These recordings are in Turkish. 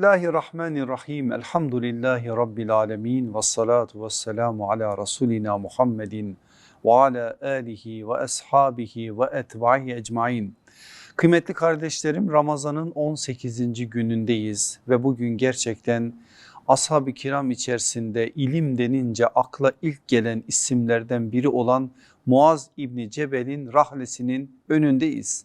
Bismillahirrahmanirrahim. Elhamdülillahi Rabbil alemin. Ve salatu ve selamu ala Resulina Muhammedin ve ala alihi ve ashabihi ve etbahi ecmain. Kıymetli kardeşlerim Ramazan'ın 18. günündeyiz ve bugün gerçekten ashab-ı kiram içerisinde ilim denince akla ilk gelen isimlerden biri olan Muaz İbni Cebel'in rahlesinin önündeyiz.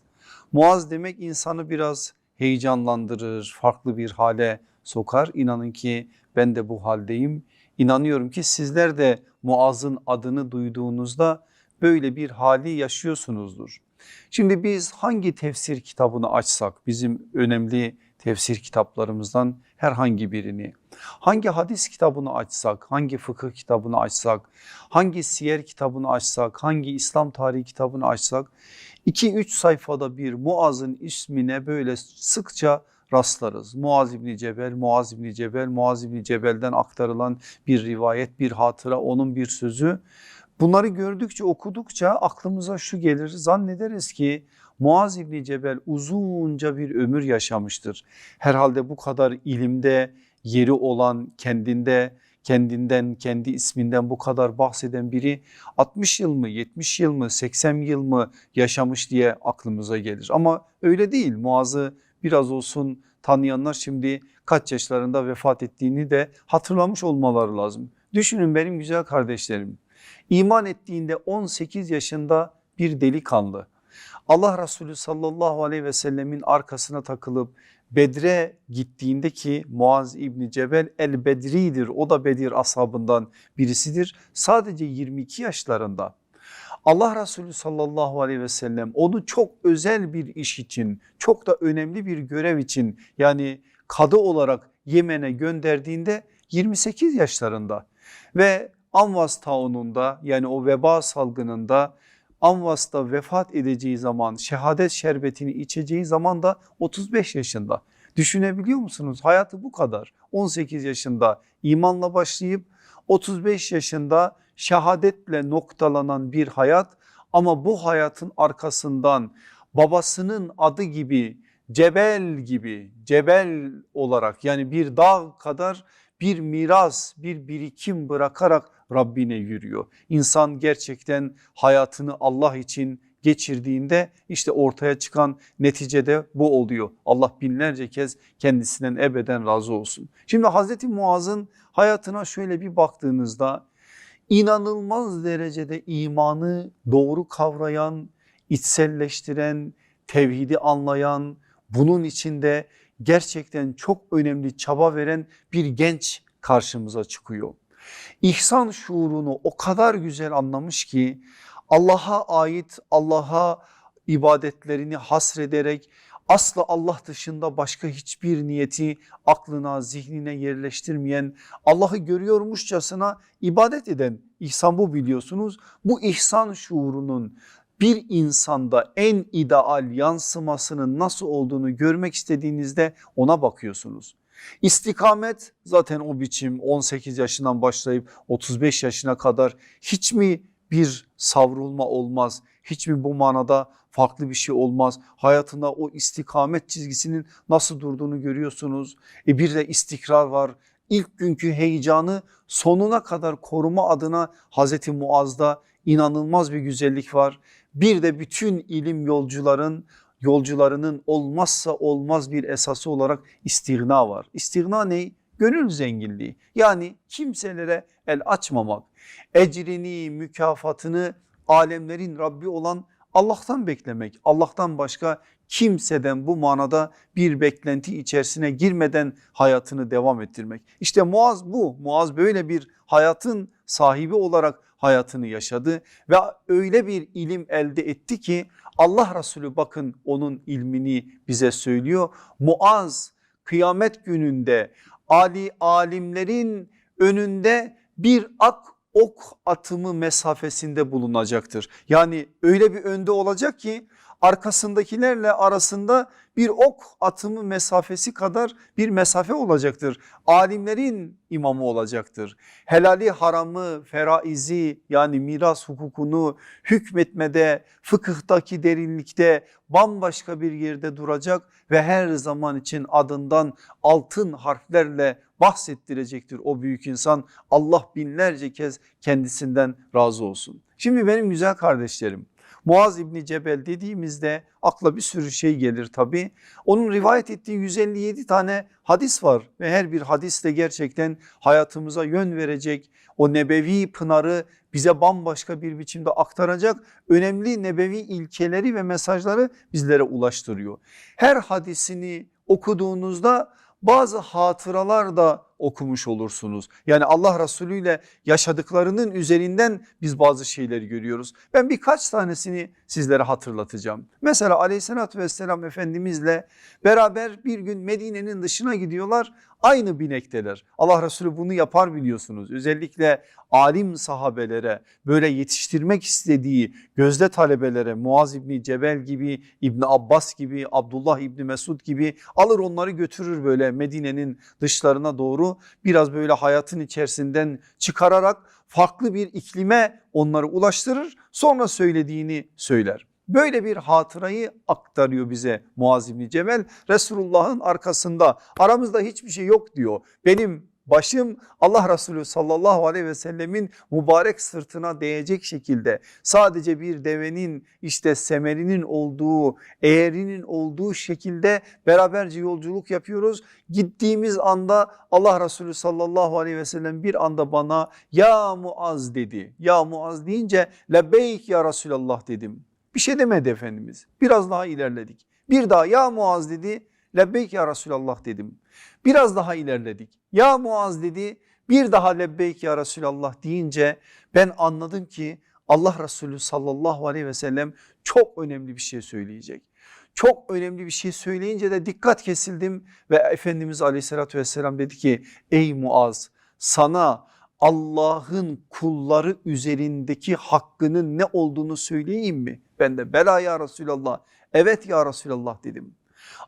Muaz demek insanı biraz heyecanlandırır, farklı bir hale sokar. İnanın ki ben de bu haldeyim. İnanıyorum ki sizler de Muaz'ın adını duyduğunuzda böyle bir hali yaşıyorsunuzdur. Şimdi biz hangi tefsir kitabını açsak bizim önemli tefsir kitaplarımızdan herhangi birini, hangi hadis kitabını açsak, hangi fıkıh kitabını açsak, hangi siyer kitabını açsak, hangi İslam tarihi kitabını açsak 2-3 sayfada bir Muaz'ın ismine böyle sıkça rastlarız. Muaz İbni Cebel, Muaz İbni Cebel, Muaz İbni Cebel'den aktarılan bir rivayet, bir hatıra, onun bir sözü. Bunları gördükçe okudukça aklımıza şu gelir zannederiz ki Muaz İbni Cebel uzunca bir ömür yaşamıştır. Herhalde bu kadar ilimde yeri olan kendinde kendinden kendi isminden bu kadar bahseden biri 60 yıl mı 70 yıl mı 80 yıl mı yaşamış diye aklımıza gelir. Ama öyle değil Muaz'ı biraz olsun tanıyanlar şimdi kaç yaşlarında vefat ettiğini de hatırlamış olmaları lazım. Düşünün benim güzel kardeşlerim iman ettiğinde 18 yaşında bir delikanlı Allah Resulü sallallahu aleyhi ve sellemin arkasına takılıp Bedre gittiğinde ki Muaz İbni Cebel el Bedri'dir o da Bedir ashabından birisidir sadece 22 yaşlarında. Allah Resulü sallallahu aleyhi ve sellem onu çok özel bir iş için çok da önemli bir görev için yani kadı olarak Yemen'e gönderdiğinde 28 yaşlarında ve Anvas taununda yani o veba salgınında Anvas'ta vefat edeceği zaman şehadet şerbetini içeceği zaman da 35 yaşında. Düşünebiliyor musunuz? Hayatı bu kadar. 18 yaşında imanla başlayıp 35 yaşında şehadetle noktalanan bir hayat ama bu hayatın arkasından babasının adı gibi cebel gibi cebel olarak yani bir dağ kadar bir miras bir birikim bırakarak Rabbine yürüyor. İnsan gerçekten hayatını Allah için geçirdiğinde işte ortaya çıkan neticede bu oluyor. Allah binlerce kez kendisinden ebeden razı olsun. Şimdi Hazreti Muaz'ın hayatına şöyle bir baktığınızda inanılmaz derecede imanı doğru kavrayan, içselleştiren, tevhidi anlayan, bunun içinde gerçekten çok önemli çaba veren bir genç karşımıza çıkıyor. İhsan şuurunu o kadar güzel anlamış ki Allah'a ait Allah'a ibadetlerini hasrederek asla Allah dışında başka hiçbir niyeti aklına zihnine yerleştirmeyen Allah'ı görüyormuşçasına ibadet eden ihsan bu biliyorsunuz. Bu ihsan şuurunun bir insanda en ideal yansımasının nasıl olduğunu görmek istediğinizde ona bakıyorsunuz. İstikamet zaten o biçim 18 yaşından başlayıp 35 yaşına kadar hiç mi bir savrulma olmaz? Hiç mi bu manada farklı bir şey olmaz? Hayatında o istikamet çizgisinin nasıl durduğunu görüyorsunuz. E bir de istikrar var. İlk günkü heyecanı sonuna kadar koruma adına Hazreti Muaz'da inanılmaz bir güzellik var. Bir de bütün ilim yolcuların yolcularının olmazsa olmaz bir esası olarak istigna var. İstigna ne? Gönül zenginliği yani kimselere el açmamak, ecrini, mükafatını alemlerin Rabbi olan Allah'tan beklemek. Allah'tan başka kimseden bu manada bir beklenti içerisine girmeden hayatını devam ettirmek. İşte Muaz bu. Muaz böyle bir hayatın sahibi olarak hayatını yaşadı ve öyle bir ilim elde etti ki Allah Resulü bakın onun ilmini bize söylüyor. Muaz kıyamet gününde ali alimlerin önünde bir ak ok atımı mesafesinde bulunacaktır. Yani öyle bir önde olacak ki arkasındakilerle arasında bir ok atımı mesafesi kadar bir mesafe olacaktır. Alimlerin imamı olacaktır. Helali haramı, feraizi yani miras hukukunu hükmetmede, fıkıhtaki derinlikte bambaşka bir yerde duracak ve her zaman için adından altın harflerle bahsettirecektir o büyük insan. Allah binlerce kez kendisinden razı olsun. Şimdi benim güzel kardeşlerim Muaz İbni Cebel dediğimizde akla bir sürü şey gelir tabi. Onun rivayet ettiği 157 tane hadis var ve her bir hadis de gerçekten hayatımıza yön verecek o nebevi pınarı bize bambaşka bir biçimde aktaracak önemli nebevi ilkeleri ve mesajları bizlere ulaştırıyor. Her hadisini okuduğunuzda bazı hatıralar da okumuş olursunuz. Yani Allah Resulü ile yaşadıklarının üzerinden biz bazı şeyleri görüyoruz. Ben birkaç tanesini sizlere hatırlatacağım. Mesela aleyhissalatü vesselam Efendimizle beraber bir gün Medine'nin dışına gidiyorlar. Aynı binekteler. Allah Resulü bunu yapar biliyorsunuz. Özellikle alim sahabelere böyle yetiştirmek istediği gözde talebelere Muaz İbni Cebel gibi İbni Abbas gibi Abdullah İbni Mesud gibi alır onları götürür böyle Medine'nin dışlarına doğru biraz böyle hayatın içerisinden çıkararak farklı bir iklime onları ulaştırır sonra söylediğini söyler. Böyle bir hatırayı aktarıyor bize Muaz İbni Cebel Resulullah'ın arkasında aramızda hiçbir şey yok diyor. Benim başım Allah Resulü sallallahu aleyhi ve sellemin mübarek sırtına değecek şekilde sadece bir devenin işte semerinin olduğu eğerinin olduğu şekilde beraberce yolculuk yapıyoruz. Gittiğimiz anda Allah Resulü sallallahu aleyhi ve sellem bir anda bana ya Muaz dedi. Ya Muaz deyince lebbeyk ya Resulallah dedim. Bir şey demedi Efendimiz biraz daha ilerledik. Bir daha ya Muaz dedi lebbeyk ya Resulallah dedim. Biraz daha ilerledik. Ya Muaz dedi bir daha lebbeyk ya Resulallah deyince ben anladım ki Allah Resulü sallallahu aleyhi ve sellem çok önemli bir şey söyleyecek. Çok önemli bir şey söyleyince de dikkat kesildim ve Efendimiz aleyhissalatü vesselam dedi ki ey Muaz sana Allah'ın kulları üzerindeki hakkının ne olduğunu söyleyeyim mi? Ben de bela ya Resulallah evet ya Resulallah dedim.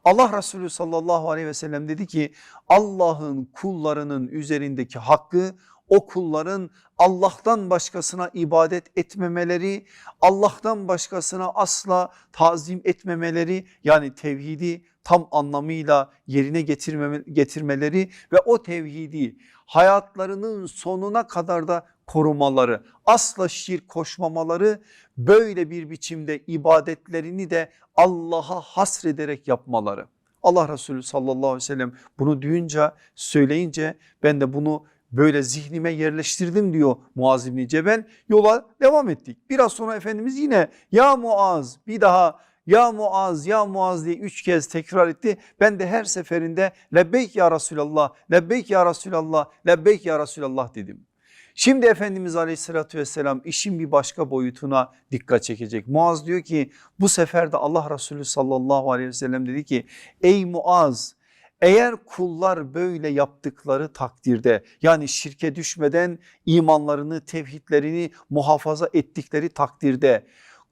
Allah Resulü sallallahu aleyhi ve sellem dedi ki Allah'ın kullarının üzerindeki hakkı o kulların Allah'tan başkasına ibadet etmemeleri, Allah'tan başkasına asla tazim etmemeleri yani tevhidi tam anlamıyla yerine getirmeme, getirmeleri ve o tevhidi hayatlarının sonuna kadar da korumaları, asla şirk koşmamaları, böyle bir biçimde ibadetlerini de Allah'a hasrederek yapmaları. Allah Resulü sallallahu aleyhi ve sellem bunu duyunca söyleyince ben de bunu böyle zihnime yerleştirdim diyor Muaz İbni Cebel. Yola devam ettik. Biraz sonra Efendimiz yine ya Muaz bir daha ya Muaz ya Muaz diye üç kez tekrar etti. Ben de her seferinde lebbeyk ya Resulallah, lebbeyk ya Resulallah, lebbeyk ya Resulallah dedim. Şimdi Efendimiz aleyhissalatü vesselam işin bir başka boyutuna dikkat çekecek. Muaz diyor ki bu sefer de Allah Resulü sallallahu aleyhi ve sellem dedi ki ey Muaz eğer kullar böyle yaptıkları takdirde yani şirke düşmeden imanlarını tevhidlerini muhafaza ettikleri takdirde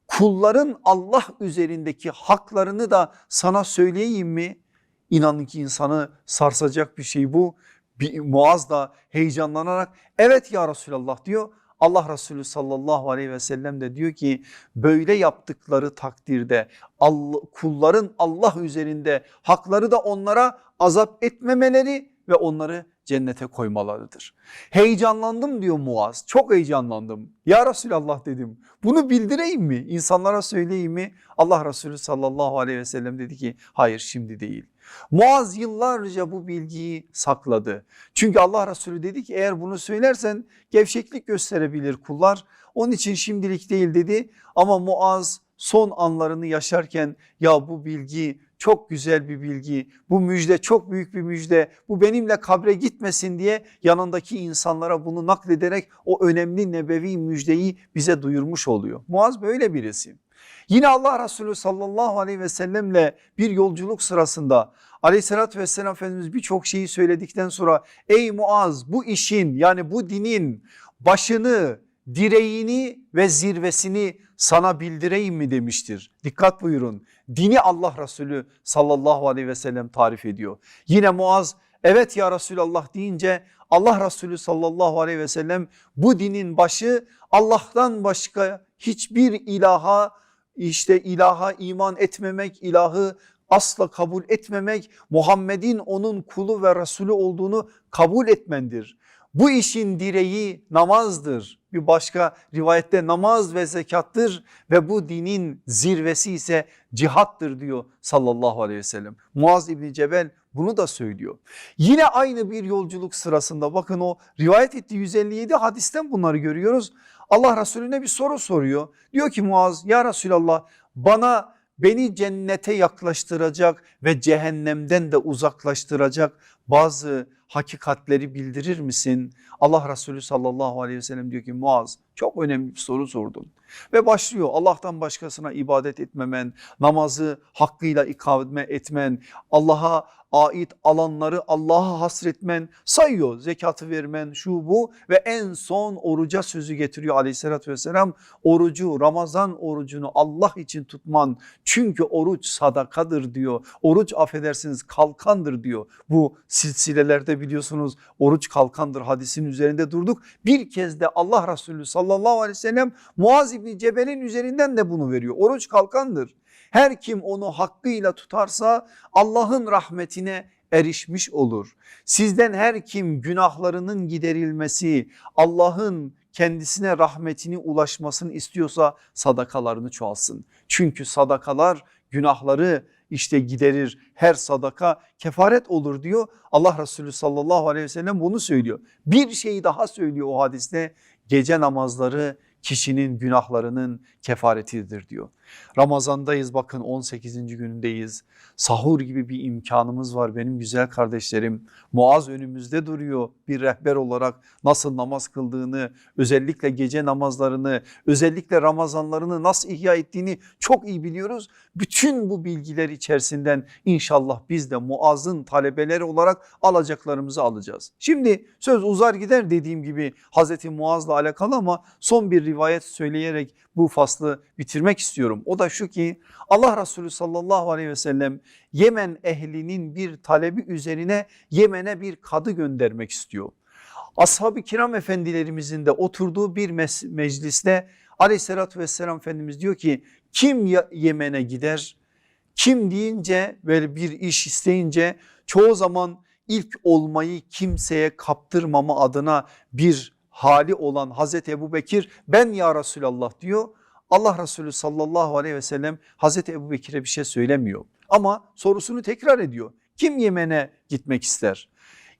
kulların Allah üzerindeki haklarını da sana söyleyeyim mi? İnanın ki insanı sarsacak bir şey bu. Bir, Muaz da heyecanlanarak evet ya Resulallah diyor. Allah Resulü sallallahu aleyhi ve sellem de diyor ki böyle yaptıkları takdirde Allah, kulların Allah üzerinde hakları da onlara azap etmemeleri ve onları cennete koymalarıdır. Heyecanlandım diyor Muaz çok heyecanlandım. Ya Resulallah dedim bunu bildireyim mi insanlara söyleyeyim mi? Allah Resulü sallallahu aleyhi ve sellem dedi ki hayır şimdi değil. Muaz yıllarca bu bilgiyi sakladı. Çünkü Allah Resulü dedi ki eğer bunu söylersen gevşeklik gösterebilir kullar. Onun için şimdilik değil dedi ama Muaz son anlarını yaşarken ya bu bilgi çok güzel bir bilgi bu müjde çok büyük bir müjde bu benimle kabre gitmesin diye yanındaki insanlara bunu naklederek o önemli nebevi müjdeyi bize duyurmuş oluyor. Muaz böyle birisi. Yine Allah Resulü sallallahu aleyhi ve sellemle bir yolculuk sırasında aleyhissalatü vesselam Efendimiz birçok şeyi söyledikten sonra ey Muaz bu işin yani bu dinin başını direğini ve zirvesini sana bildireyim mi demiştir. Dikkat buyurun dini Allah Resulü sallallahu aleyhi ve sellem tarif ediyor. Yine Muaz evet ya Resulallah deyince Allah Resulü sallallahu aleyhi ve sellem bu dinin başı Allah'tan başka hiçbir ilaha işte ilaha iman etmemek, ilahı asla kabul etmemek, Muhammed'in onun kulu ve Resulü olduğunu kabul etmendir. Bu işin direği namazdır. Bir başka rivayette namaz ve zekattır ve bu dinin zirvesi ise cihattır diyor sallallahu aleyhi ve sellem. Muaz İbni Cebel bunu da söylüyor. Yine aynı bir yolculuk sırasında bakın o rivayet ettiği 157 hadisten bunları görüyoruz. Allah Resulüne bir soru soruyor. Diyor ki Muaz ya Resulallah bana beni cennete yaklaştıracak ve cehennemden de uzaklaştıracak bazı hakikatleri bildirir misin? Allah Resulü sallallahu aleyhi ve sellem diyor ki Muaz çok önemli bir soru sordun. Ve başlıyor Allah'tan başkasına ibadet etmemen, namazı hakkıyla ikame etmen, Allah'a ait alanları Allah'a hasretmen, sayıyor zekatı vermen şu bu ve en son oruca sözü getiriyor aleyhissalatü vesselam. Orucu Ramazan orucunu Allah için tutman çünkü oruç sadakadır diyor. Oruç affedersiniz kalkandır diyor. Bu silsilelerde biliyorsunuz oruç kalkandır hadisin üzerinde durduk. Bir kez de Allah Resulü sallallahu aleyhi ve sellem Muaz İbni Cebel'in üzerinden de bunu veriyor. Oruç kalkandır. Her kim onu hakkıyla tutarsa Allah'ın rahmetine erişmiş olur. Sizden her kim günahlarının giderilmesi, Allah'ın kendisine rahmetini ulaşmasını istiyorsa sadakalarını çoğalsın. Çünkü sadakalar günahları işte giderir. Her sadaka kefaret olur diyor. Allah Resulü sallallahu aleyhi ve sellem bunu söylüyor. Bir şey daha söylüyor o hadiste. Gece namazları kişinin günahlarının kefaretidir diyor. Ramazandayız bakın 18. günündeyiz. Sahur gibi bir imkanımız var benim güzel kardeşlerim. Muaz önümüzde duruyor bir rehber olarak nasıl namaz kıldığını, özellikle gece namazlarını, özellikle Ramazanlarını nasıl ihya ettiğini çok iyi biliyoruz. Bütün bu bilgiler içerisinden inşallah biz de Muaz'ın talebeleri olarak alacaklarımızı alacağız. Şimdi söz uzar gider dediğim gibi Hazreti Muaz'la alakalı ama son bir rivayet söyleyerek bu faslı bitirmek istiyorum. O da şu ki Allah Resulü sallallahu aleyhi ve sellem Yemen ehlinin bir talebi üzerine Yemen'e bir kadı göndermek istiyor. Ashab-ı kiram efendilerimizin de oturduğu bir mecliste aleyhissalatü vesselam Efendimiz diyor ki kim Yemen'e gider? Kim deyince böyle bir iş isteyince çoğu zaman ilk olmayı kimseye kaptırmama adına bir hali olan Hazreti Ebu Bekir ben ya Resulallah diyor. Allah Resulü sallallahu aleyhi ve sellem Hazreti Ebu Bekir'e bir şey söylemiyor. Ama sorusunu tekrar ediyor. Kim Yemen'e gitmek ister?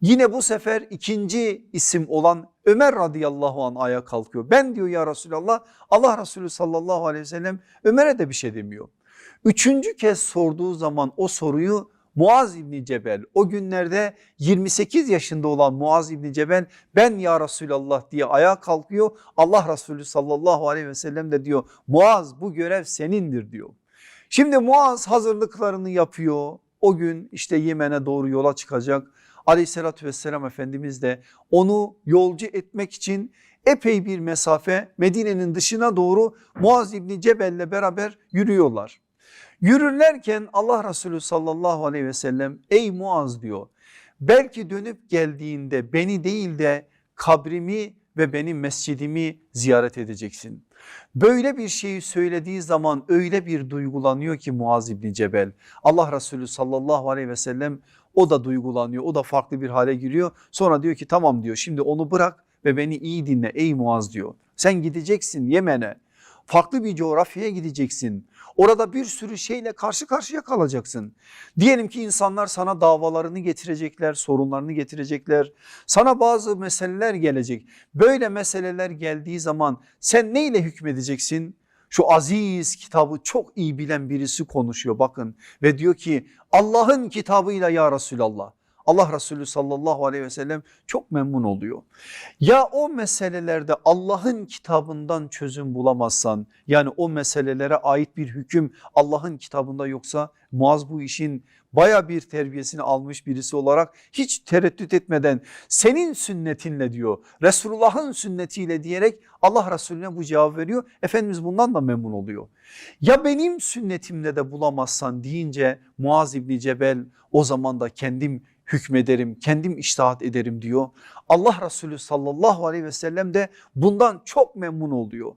Yine bu sefer ikinci isim olan Ömer radıyallahu an ayağa kalkıyor. Ben diyor ya Resulallah Allah Resulü sallallahu aleyhi ve sellem Ömer'e de bir şey demiyor. Üçüncü kez sorduğu zaman o soruyu Muaz İbni Cebel o günlerde 28 yaşında olan Muaz İbni Cebel ben ya Resulallah diye ayağa kalkıyor. Allah Resulü sallallahu aleyhi ve sellem de diyor Muaz bu görev senindir diyor. Şimdi Muaz hazırlıklarını yapıyor. O gün işte Yemen'e doğru yola çıkacak. Aleyhissalatü vesselam Efendimiz de onu yolcu etmek için epey bir mesafe Medine'nin dışına doğru Muaz İbni Cebel'le beraber yürüyorlar. Yürürlerken Allah Resulü sallallahu aleyhi ve sellem ey Muaz diyor belki dönüp geldiğinde beni değil de kabrimi ve benim mescidimi ziyaret edeceksin. Böyle bir şeyi söylediği zaman öyle bir duygulanıyor ki Muaz İbni Cebel. Allah Resulü sallallahu aleyhi ve sellem o da duygulanıyor o da farklı bir hale giriyor. Sonra diyor ki tamam diyor şimdi onu bırak ve beni iyi dinle ey Muaz diyor. Sen gideceksin Yemen'e farklı bir coğrafyaya gideceksin. Orada bir sürü şeyle karşı karşıya kalacaksın. Diyelim ki insanlar sana davalarını getirecekler, sorunlarını getirecekler. Sana bazı meseleler gelecek. Böyle meseleler geldiği zaman sen neyle hükmedeceksin? Şu aziz kitabı çok iyi bilen birisi konuşuyor bakın ve diyor ki Allah'ın kitabıyla ya Resulallah. Allah Resulü sallallahu aleyhi ve sellem çok memnun oluyor. Ya o meselelerde Allah'ın kitabından çözüm bulamazsan yani o meselelere ait bir hüküm Allah'ın kitabında yoksa Muaz bu işin baya bir terbiyesini almış birisi olarak hiç tereddüt etmeden senin sünnetinle diyor Resulullah'ın sünnetiyle diyerek Allah Resulüne bu cevap veriyor. Efendimiz bundan da memnun oluyor. Ya benim sünnetimle de bulamazsan deyince Muaz İbni Cebel o zaman da kendim hükmederim, kendim iştahat ederim diyor. Allah Resulü sallallahu aleyhi ve sellem de bundan çok memnun oluyor.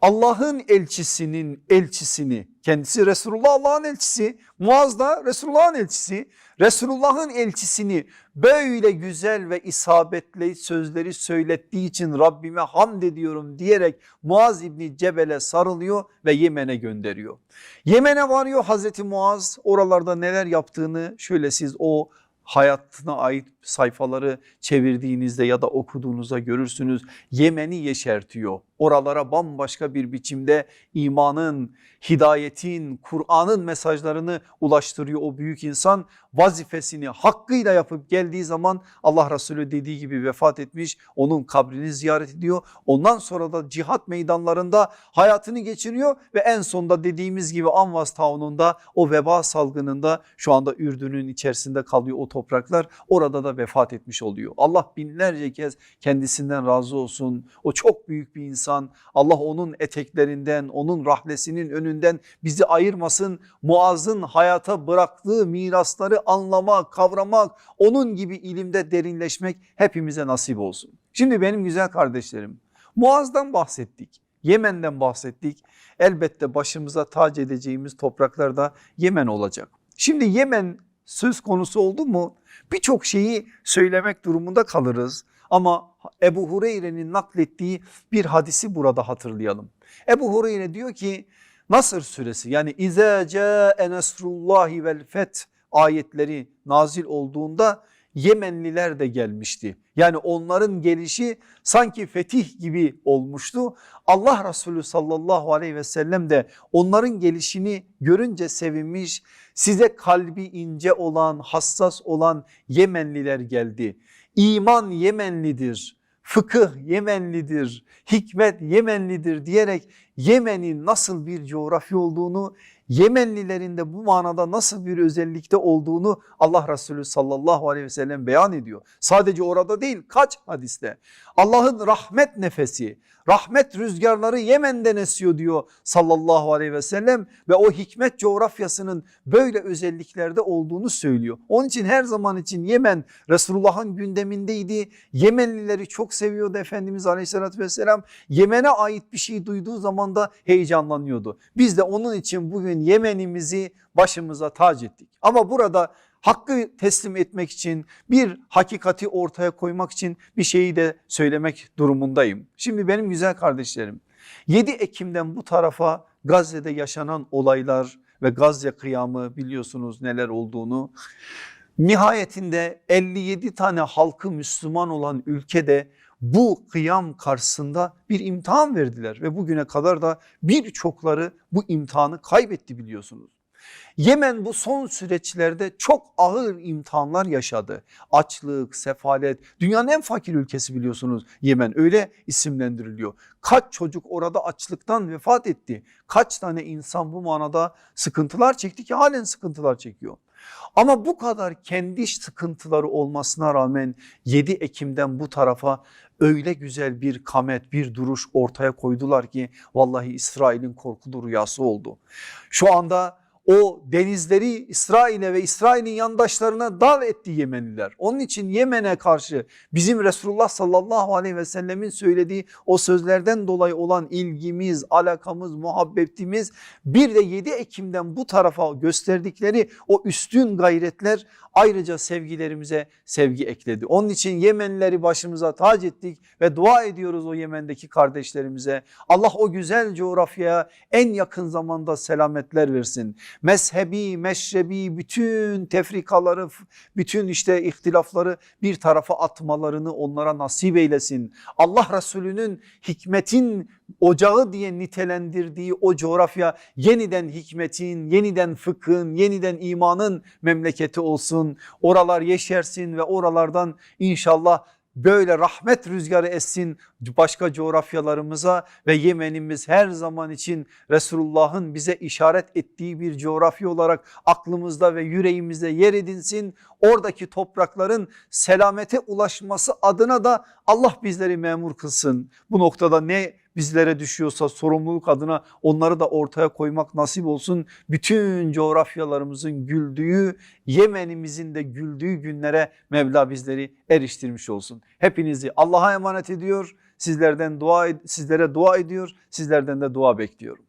Allah'ın elçisinin elçisini kendisi Resulullah Allah'ın elçisi Muaz da Resulullah'ın elçisi Resulullah'ın elçisini böyle güzel ve isabetli sözleri söylettiği için Rabbime hamd ediyorum diyerek Muaz İbni Cebel'e sarılıyor ve Yemen'e gönderiyor. Yemen'e varıyor Hazreti Muaz oralarda neler yaptığını şöyle siz o hayatına ait sayfaları çevirdiğinizde ya da okuduğunuzda görürsünüz. Yemen'i yeşertiyor. Oralara bambaşka bir biçimde imanın, hidayetin, Kur'an'ın mesajlarını ulaştırıyor o büyük insan. Vazifesini hakkıyla yapıp geldiği zaman Allah Resulü dediği gibi vefat etmiş. Onun kabrini ziyaret ediyor. Ondan sonra da cihat meydanlarında hayatını geçiriyor ve en sonda dediğimiz gibi Anvas taununda o veba salgınında şu anda Ürdün'ün içerisinde kalıyor o topraklar. Orada da vefat etmiş oluyor. Allah binlerce kez kendisinden razı olsun. O çok büyük bir insan. Allah onun eteklerinden, onun rahlesinin önünden bizi ayırmasın. Muaz'ın hayata bıraktığı mirasları anlamak, kavramak, onun gibi ilimde derinleşmek hepimize nasip olsun. Şimdi benim güzel kardeşlerim Muaz'dan bahsettik. Yemen'den bahsettik. Elbette başımıza tac edeceğimiz topraklar da Yemen olacak. Şimdi Yemen söz konusu oldu mu birçok şeyi söylemek durumunda kalırız. Ama Ebu Hureyre'nin naklettiği bir hadisi burada hatırlayalım. Ebu Hureyre diyor ki Nasır suresi yani İze ca'e nesrullahi vel feth ayetleri nazil olduğunda Yemenliler de gelmişti. Yani onların gelişi sanki fetih gibi olmuştu. Allah Resulü sallallahu aleyhi ve sellem de onların gelişini görünce sevinmiş. Size kalbi ince olan, hassas olan Yemenliler geldi. İman Yemenlidir, fıkıh Yemenlidir, hikmet Yemenlidir diyerek Yemen'in nasıl bir coğrafya olduğunu Yemenlilerin de bu manada nasıl bir özellikte olduğunu Allah Resulü sallallahu aleyhi ve sellem beyan ediyor. Sadece orada değil kaç hadiste Allah'ın rahmet nefesi rahmet rüzgarları Yemen'den esiyor diyor sallallahu aleyhi ve sellem ve o hikmet coğrafyasının böyle özelliklerde olduğunu söylüyor. Onun için her zaman için Yemen Resulullah'ın gündemindeydi. Yemenlileri çok seviyordu Efendimiz aleyhissalatü vesselam. Yemen'e ait bir şey duyduğu zaman da heyecanlanıyordu. Biz de onun için bugün Yemen'imizi başımıza tac ettik. Ama burada hakkı teslim etmek için bir hakikati ortaya koymak için bir şeyi de söylemek durumundayım. Şimdi benim güzel kardeşlerim 7 Ekim'den bu tarafa Gazze'de yaşanan olaylar ve Gazze kıyamı biliyorsunuz neler olduğunu. Nihayetinde 57 tane halkı Müslüman olan ülkede bu kıyam karşısında bir imtihan verdiler ve bugüne kadar da birçokları bu imtihanı kaybetti biliyorsunuz. Yemen bu son süreçlerde çok ağır imtihanlar yaşadı. Açlık, sefalet, dünyanın en fakir ülkesi biliyorsunuz Yemen öyle isimlendiriliyor. Kaç çocuk orada açlıktan vefat etti? Kaç tane insan bu manada sıkıntılar çekti ki halen sıkıntılar çekiyor. Ama bu kadar kendi sıkıntıları olmasına rağmen 7 Ekim'den bu tarafa öyle güzel bir kamet bir duruş ortaya koydular ki vallahi İsrail'in korkulu rüyası oldu. Şu anda o denizleri İsrail'e ve İsrail'in yandaşlarına dal etti Yemenliler. Onun için Yemen'e karşı bizim Resulullah sallallahu aleyhi ve sellemin söylediği o sözlerden dolayı olan ilgimiz, alakamız, muhabbetimiz bir de 7 Ekim'den bu tarafa gösterdikleri o üstün gayretler ayrıca sevgilerimize sevgi ekledi. Onun için Yemenlileri başımıza tac ettik ve dua ediyoruz o Yemen'deki kardeşlerimize. Allah o güzel coğrafyaya en yakın zamanda selametler versin. Mezhebi, meşrebi bütün tefrikaları, bütün işte ihtilafları bir tarafa atmalarını onlara nasip eylesin. Allah Resulü'nün hikmetin ocağı diye nitelendirdiği o coğrafya yeniden hikmetin, yeniden fıkhın, yeniden imanın memleketi olsun. Oralar yeşersin ve oralardan inşallah böyle rahmet rüzgarı essin başka coğrafyalarımıza ve Yemen'imiz her zaman için Resulullah'ın bize işaret ettiği bir coğrafya olarak aklımızda ve yüreğimizde yer edinsin. Oradaki toprakların selamete ulaşması adına da Allah bizleri memur kılsın. Bu noktada ne bizlere düşüyorsa sorumluluk adına onları da ortaya koymak nasip olsun. Bütün coğrafyalarımızın güldüğü, Yemen'imizin de güldüğü günlere Mevla bizleri eriştirmiş olsun. Hepinizi Allah'a emanet ediyor. Sizlerden dua sizlere dua ediyor. Sizlerden de dua bekliyorum.